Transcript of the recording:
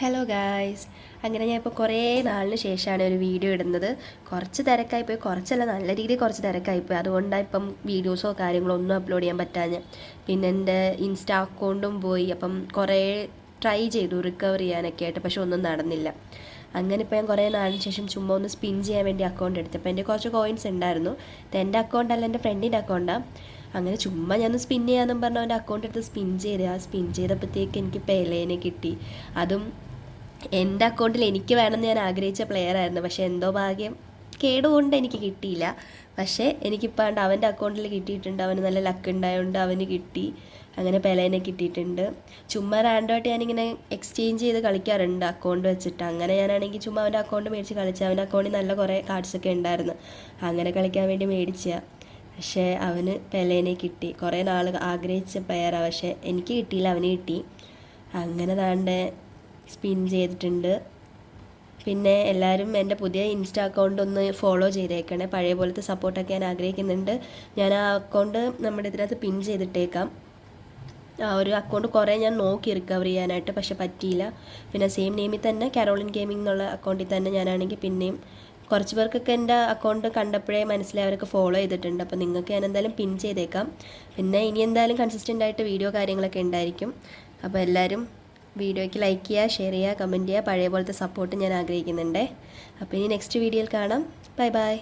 Hello guys അങ്ങനെ ഞാൻ ഇപ്പോൾ കുറേ നാളിന് ശേഷമാണ് ഒരു വീഡിയോ ഇടുന്നത്. കുറച്ച് തിരക്കായിപ്പോയി കുറച്ചല്ല നല്ല രീതിയിൽ കുറച്ച് തിരക്കായിപ്പോയി അതുകൊണ്ടാണ് ഇപ്പം വീഡിയോസോ കാര്യങ്ങളോ ഒന്നും അപ്ലോഡ് ചെയ്യാൻ പറ്റാഞ്ഞ്. പിന്നെ എന്റെ ഇൻസ്റ്റാ അക്കൗണ്ടും പോയി. അപ്പം കുറേ ട്രൈ ചെയ്തു റിക്കവർ ചെയ്യാനൊക്കെ ആയിട്ട്. പക്ഷെ ഒന്നും നടന്നില്ല. അങ്ങനെ ഇപ്പോൾ ഞാൻ കുറേ നാളിന് ശേഷം ചുമ്മാ ഒന്ന് സ്പിൻ ചെയ്യാൻ വേണ്ടി അക്കൗണ്ട് എടുത്തു. അപ്പോൾ എന്റെ കുറച്ച് കോയിൻസ് ഉണ്ടായിരുന്നു. ഇത് എന്റെ അക്കൗണ്ടല്ല എന്റെ ഫ്രണ്ടിന്റെ അക്കൗണ്ടാണ് അങ്ങനെ ചുമ്മാ ഞാൻ സ്പിൻ ചെയ്യാമെന്നും പറഞ്ഞു അവന്റെ അക്കൗണ്ട് എടുത്ത് സ്പിൻ ചെയ്ത്. ആ സ്പിൻ ചെയ്തപ്പോഴത്തേക്ക് എനിക്ക് പെലേനെ കിട്ടി. അതും എന്റെ അക്കൗണ്ടിൽ എനിക്ക് വേണമെന്ന് ഞാൻ ആഗ്രഹിച്ച പ്ലെയർ ആയിരുന്നു. പക്ഷേ എന്തോ ഭാഗ്യം കേടുകൊണ്ട് എനിക്ക് കിട്ടിയില്ല. പക്ഷേ എനിക്കിപ്പോൾ ഉണ്ട് അവന്റെ അക്കൗണ്ടിൽ കിട്ടിയിട്ടുണ്ട്. അവന് നല്ല ലക്ക് ഉണ്ടായതുകൊണ്ട് അവന് കിട്ടി. അങ്ങനെ പെലേനെ കിട്ടിയിട്ടുണ്ട്. ചുമ്മാ റാൻഡമായിട്ട് ഞാനിങ്ങനെ എക്സ്ചേഞ്ച് ചെയ്ത് കളിക്കാറുണ്ട് അക്കൗണ്ട് വെച്ചിട്ട്. അങ്ങനെ ഞാനാണെങ്കിൽ ചുമ്മാ അവന്റെ അക്കൗണ്ട് മേടിച്ച് കളിച്ചു അവന്റെ അക്കൗണ്ടിൽ നല്ല കുറേ കാർഡ്സൊക്കെ ഉണ്ടായിരുന്നു. അങ്ങനെ കളിക്കാൻ വേണ്ടി മേടിച്ചതാണ് പക്ഷേ അവന് പെലേനെ കിട്ടി. കുറേ നാൾ ആഗ്രഹിച്ച പ്ലെയറാണ് പക്ഷേ എനിക്ക് കിട്ടിയില്ല അവന് കിട്ടി. അങ്ങനെ താണ്ടെ സ്പിൻ ചെയ്തിട്ടുണ്ട്. പിന്നെ എല്ലാവരും എന്റെ പുതിയ ഇൻസ്റ്റാ അക്കൗണ്ട് ഒന്ന് ഫോളോ ചെയ്തേക്കണേ. പഴയ പോലത്തെ സപ്പോർട്ടൊക്കെ ഞാൻ ആഗ്രഹിക്കുന്നുണ്ട്. ഞാൻ ആ അക്കൗണ്ട് നമ്മുടെ ഇതിനകത്ത് പിൻ ചെയ്തിട്ടേക്കാം. ആ ഒരു അക്കൗണ്ട് കുറേ ഞാൻ നോക്കി റിക്കവർ ചെയ്യാനായിട്ട് പക്ഷെ പറ്റിയില്ല. പിന്നെ സെയിം നെയിമിൽ തന്നെ കാരോളിൻ ഗെയിമിംഗ് എന്നുള്ള അക്കൗണ്ടിൽ തന്നെ ഞാനാണെങ്കിൽ പിന്നെയും കുറച്ച് പേർക്കൊക്കെ എന്റെ അക്കൗണ്ട് കണ്ടപ്പോഴേ മനസ്സിലായി അവരൊക്കെ ഫോളോ ചെയ്തിട്ടുണ്ട്. അപ്പോൾ നിങ്ങൾക്ക് ഞാൻ എന്തായാലും പിൻ ചെയ്തേക്കാം. പിന്നെ ഇനി എന്തായാലും കൺസിസ്റ്റന്റ് ആയിട്ട് വീഡിയോ കാര്യങ്ങളൊക്കെ ഉണ്ടായിരിക്കും. അപ്പോൾ എല്ലാവരും വീഡിയോയ്ക്ക് ലൈക്ക് ചെയ്യുക ഷെയർ ചെയ്യുക കമന്റ് ചെയ്യുക. പഴയ പോലത്തെ സപ്പോർട്ട് ഞാൻ ആഗ്രഹിക്കുന്നുണ്ട്. അപ്പോൾ ഇനി നെക്സ്റ്റ് വീഡിയോയിൽ കാണാം. Bye bye